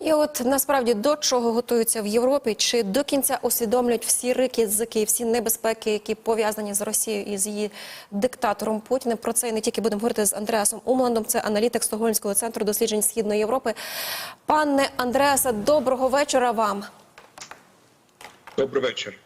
І от насправді до чого готуються в Європі, чи до кінця усвідомлюють всі ризики, всі небезпеки, які пов'язані з Росією і з її диктатором Путіним. Про це і не тільки будемо говорити з Андреасом Умландом, це аналітик Стокгольмського центру досліджень Східної Європи. Пане Андреасе, доброго вечора вам. Добрий вечір.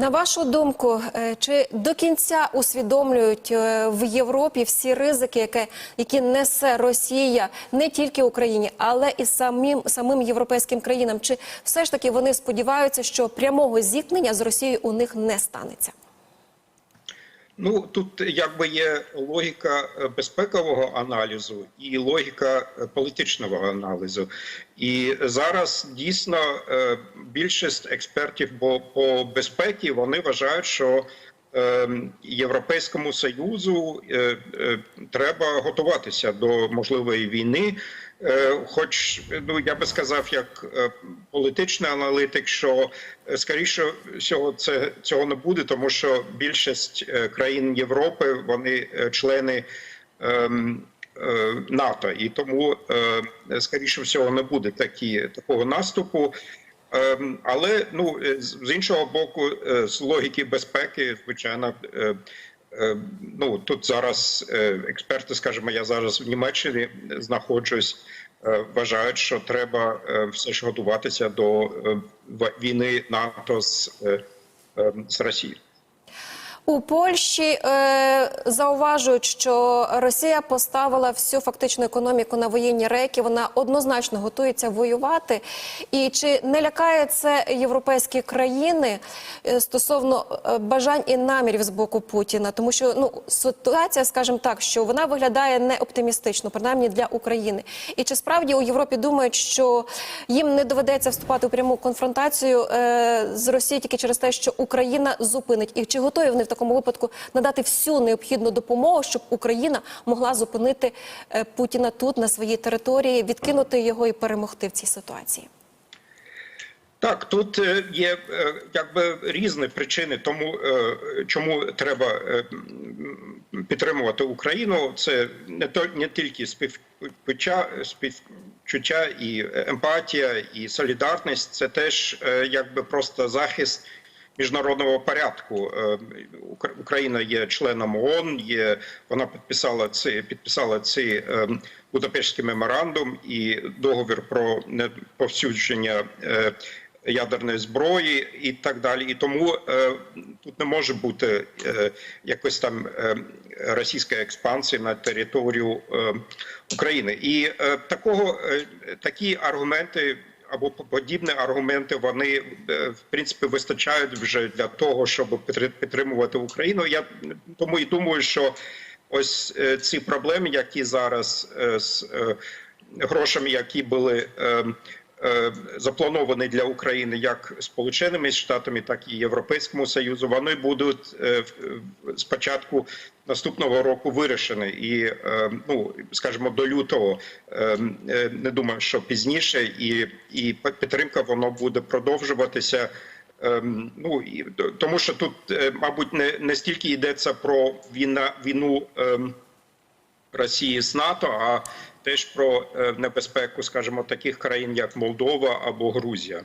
На вашу думку, е, чи до кінця усвідомлюють е, в Європі всі ризики, які, несе Росія не тільки Україні, але і самим самим європейським країнам? Чи все ж таки вони сподіваються, що прямого зіткнення з Росією у них не станеться? Ну тут якби є логіка е, безпекового аналізу і логіка е, політичного аналізу. І зараз дійсно е, більшість експертів по, безпеці вони вважають, що Європейському союзу треба готуватися до можливої війни. Е, Хоч ну я би сказав, як е, політичний аналітик, що е, скоріше всього це цього не буде, тому що більшість країн Європи вони члени ем, НАТО, і тому скоріше всього не буде такі такого наступу. Ем, Але ну з іншого боку, з логіки безпеки, звичайно. Е, Ну тут зараз е, експерти, скажімо, я зараз в Німеччині знаходжусь, е, вважають, що треба все ж готуватися до війни НАТО з, з Росією. У Польщі е, зауважують, що Росія поставила всю фактичну економіку на воєнні рейки. Вона однозначно готується воювати. І чи не лякає це європейські країни е, стосовно е, бажань і намірів з боку Путіна? Тому що ну ситуація, скажімо так, що вона виглядає не оптимістично, принаймні для України. І чи справді у Європі думають, що їм не доведеться вступати у пряму конфронтацію е, з Росією тільки через те, що Україна зупинить, і чи готові вони в такому випадку надати всю необхідну допомогу, щоб Україна могла зупинити е, Путіна тут на своїй території, відкинути його і перемогти в цій ситуації? Так, тут е, є е, якби різні причини, тому чому треба підтримувати Україну. Це не то не тільки співчуття, співчуття і емпатія, і солідарність. Це теж якби просто захист міжнародного порядку. Е, Україна є членом ООН, є вона підписала ці підписала ці е, Будапештський меморандум і договір про неповсюдження е, ядерної зброї і так далі. І тому е, тут не може бути е, якось там е, російської експансії на територію е, України. І е, такого е, такі аргументи або подібні аргументи вони е, в принципі вистачають вже для того, щоб підтри- підтримувати Україну. Я тому і думаю, що ось е, ці проблеми, які зараз е, з грошами, які були е, заплановані для України як Сполученими Штатами, так і Європейському Союзу, вони будуть е, спочатку наступного року вирішені. І е, ну скажімо, до лютого не думаю, що пізніше, і, і підтримка воно буде продовжуватися. Ну тому, що тут, мабуть, не, не стільки йдеться про війна війну ем, Росії з НАТО, а теж про е, небезпеку, скажімо, таких країн, як Молдова або Грузія.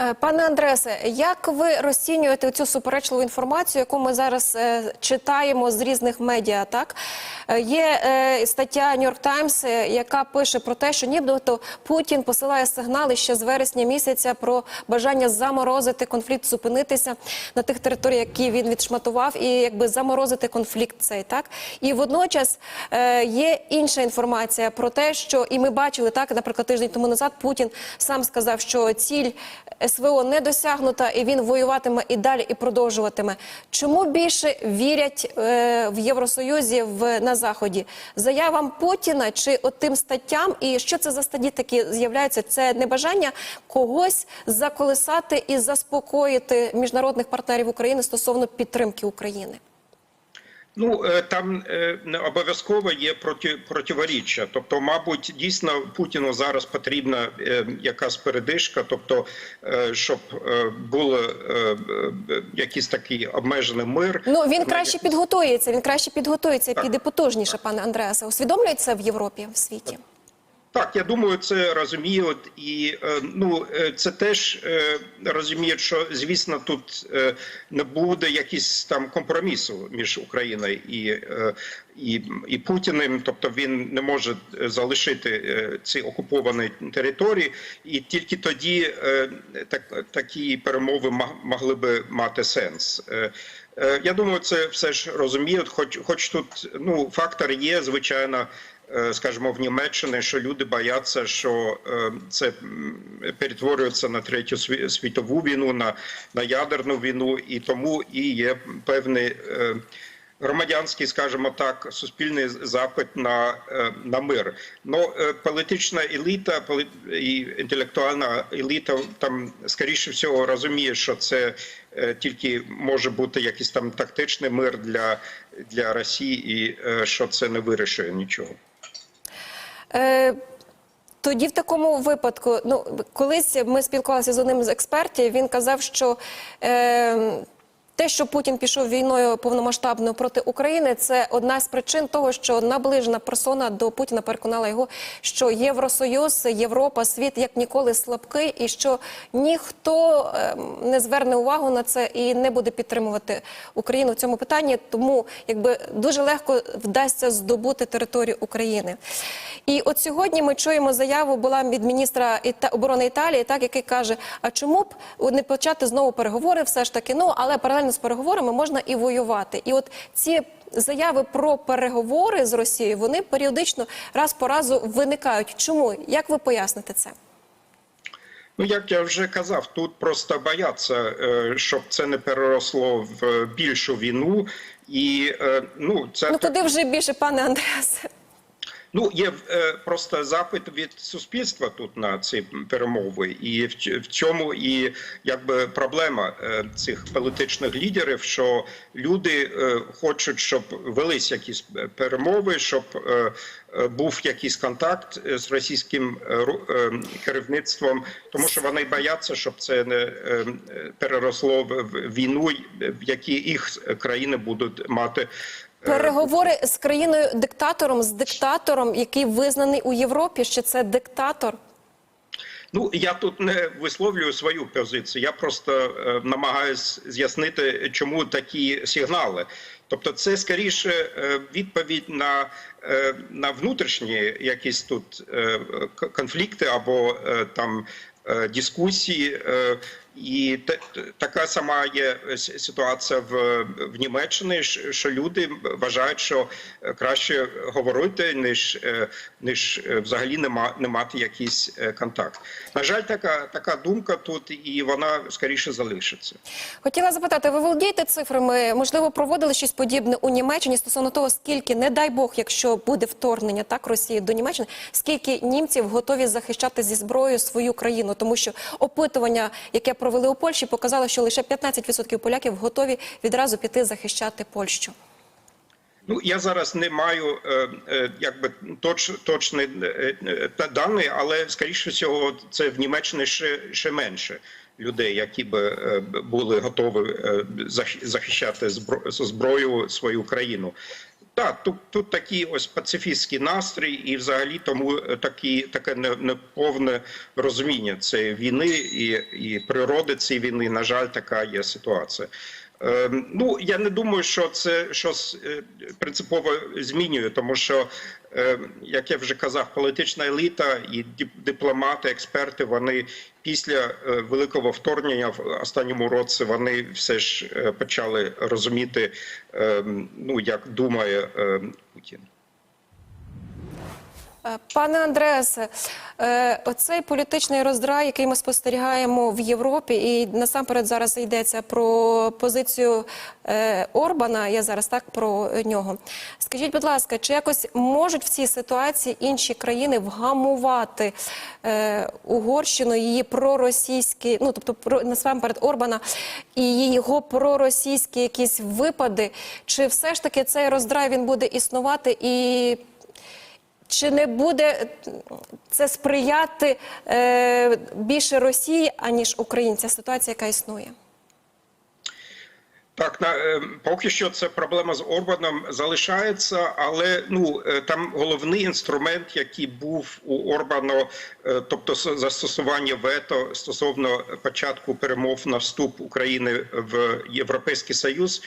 Е, Пане Андресе, як ви розцінюєте цю суперечливу інформацію, яку ми зараз е, читаємо з різних медіа? Так Е, є стаття New York Times, яка пише про те, що нібито Путін посилає сигнали ще з вересня місяця про бажання заморозити конфлікт, зупинитися на тих територіях, які він відшматував, і якби заморозити конфлікт цей так. І водночас є інша інформація про те, що і ми бачили так, наприклад, тиждень тому назад Путін сам сказав, що ціль СВО не досягнута, і він воюватиме і далі, і продовжуватиме. Чому більше вірять е, в Євросоюзі в на заході заявам Путіна чи тим статтям? І що це за статті такі з'являються? Це небажання когось заколисати і заспокоїти міжнародних партнерів України стосовно підтримки України. Ну е, там е, не обов'язково є проти противоріччя. Тобто, мабуть, дійсно Путіну зараз потрібна е, якась передишка, тобто щоб був якийсь такий обмежений мир. Ну він краще підготується. Він краще підготується, Так. піде потужніше, пане Андреасе. Усвідомлюється в Європі в світі. Так, я думаю, це розуміють, і е, ну е, це теж е, розуміють, що звісно тут не буде якийсь там компромісу між Україною і, і, і Путіним. Тобто він не може залишити ці окуповані території, і тільки тоді так, такі перемови могли би мати сенс. Я думаю, це все ж розуміють, хоч, хоч тут ну фактор є, звичайно скажімо, в Німеччині, що люди бояться, що е, це перетворюється на третю сві- світову війну, на, на ядерну війну, і тому і є певний е, громадянський, скажімо так, суспільний запит на, е, на мир. Ну, е, політична еліта і інтелектуальна еліта там скоріше всього розуміє, що це е, тільки може бути якийсь там тактичний мир для, для Росії, і е, що це не вирішує нічого. Е, Тоді в такому випадку, ну колись ми спілкувалися з одним з експертів. Він казав, що е, те, що Путін пішов війною повномасштабною проти України, це одна з причин того, що наближена персона до Путіна переконала його, що Євросоюз, Європа, світ як ніколи слабкий, і що ніхто е, не зверне увагу на це і не буде підтримувати Україну в цьому питанні. Тому якби дуже легко вдасться здобути територію України. І от сьогодні ми чуємо заяву була від міністра оборони Італії, так який каже: а чому б не почати знову переговори? Все ж таки, ну але паралельно з переговорами можна і воювати. І от ці заяви про переговори з Росією вони періодично раз по разу виникають. Чому як ви поясните це? Ну, як я вже казав, тут просто бояться, е, щоб це не переросло в більшу війну, і е, ну це Ну туди вже більше, пане Андреасе. Ну, є е, просто запит від суспільства тут на ці перемови, і в, цьому і якби проблема е, цих політичних лідерів, що люди е, хочуть, щоб велись якісь перемови, щоб був якийсь контакт з російським керівництвом, тому що вони бояться, щоб це не переросло в війну, в якій їх країни будуть мати. Переговори з країною диктатором, з диктатором, який визнаний у Європі, що це диктатор. Ну я тут не висловлюю свою позицію. Я просто е, намагаюсь з'яснити, чому такі сигнали. Тобто, це скоріше е, відповідь на, е, на внутрішні якісь тут е, конфлікти або е, там е, дискусії. Е, і така сама є ситуація в, в Німеччині, що люди вважають, що е, краще говорити, ніж, е, ніж е, взагалі не, ма, не мати якийсь е, контакт. На жаль, така, така думка тут, і вона скоріше залишиться. Хотіла запитати, ви володієте цифрами? Можливо, проводили щось подібне у Німеччині стосовно того, скільки, не дай Бог, якщо буде вторгнення так Росії до Німеччини, скільки німців готові захищати зі зброєю свою країну? Тому що опитування, яке провели у Польщі, показало, що лише 15% поляків готові відразу піти захищати Польщу. Ну я зараз не маю е, е, якби точ, точні е, дані, але скоріше всього, це в Німеччині ще, ще менше людей, які б- були готові зах- захищати збро- зброю свою країну. Так, тут, тут такий ось пацифістський настрій, і взагалі тому е, такі таке не- неповне розуміння цієї війни і, і природи цієї війни. На жаль, така є ситуація. Е, Ну я не думаю, що це щось е, принципово змінює, тому що, е, як я вже казав, політична еліта і дипломати, експерти, вони після е, великого вторгнення в останньому році вони все ж е, почали розуміти, е, ну як думає Путін. Е, Пане Андреасе, е, оцей політичний роздрай, який ми спостерігаємо в Європі, і насамперед зараз йдеться про позицію е, Орбана. Я зараз так про нього. Скажіть, будь ласка, чи якось можуть в цій ситуації інші країни вгамувати Угорщину, її проросійські, ну тобто насамперед Орбана і його проросійські якісь випади? Чи все ж таки цей роздрай він буде існувати і? Чи не буде це сприяти е, більше Росії, аніж Україні? Ця ситуація, яка існує? Так, на е, поки що це проблема з Орбаном залишається, але ну е, там головний інструмент, який був у Орбана, е, тобто застосування вето стосовно початку перемов на вступ України в Європейський Союз.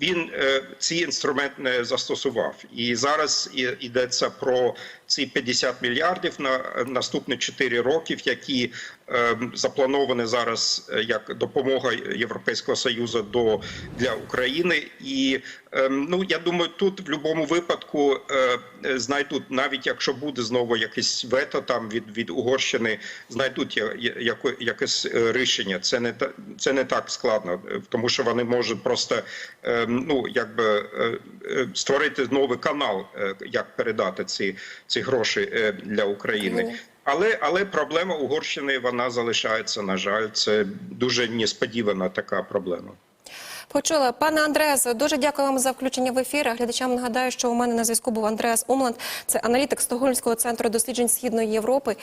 Він е, цей інструмент не застосував, і зараз йдеться про ці 50 мільярдів на е, наступні 4 років, які е, заплановані зараз е, як допомога Європейського союзу до для України. І е, ну я думаю, тут в будь-якому випадку е, знайдуть, навіть якщо буде знову якесь вето там від, від Угорщини, знайдуть якесь рішення. Це не це не так складно, тому що вони можуть просто е, ну якби створити новий канал, як передати ці, ці гроші е, для України. Але але проблема Угорщини вона залишається. На жаль, це дуже несподівана така проблема. Почула. Пане Андреас, дуже дякую вам за включення в ефір. Глядачам нагадаю, що у мене на зв'язку був Андреас Умланд, це аналітик Стокгольмського центру досліджень Східної Європи.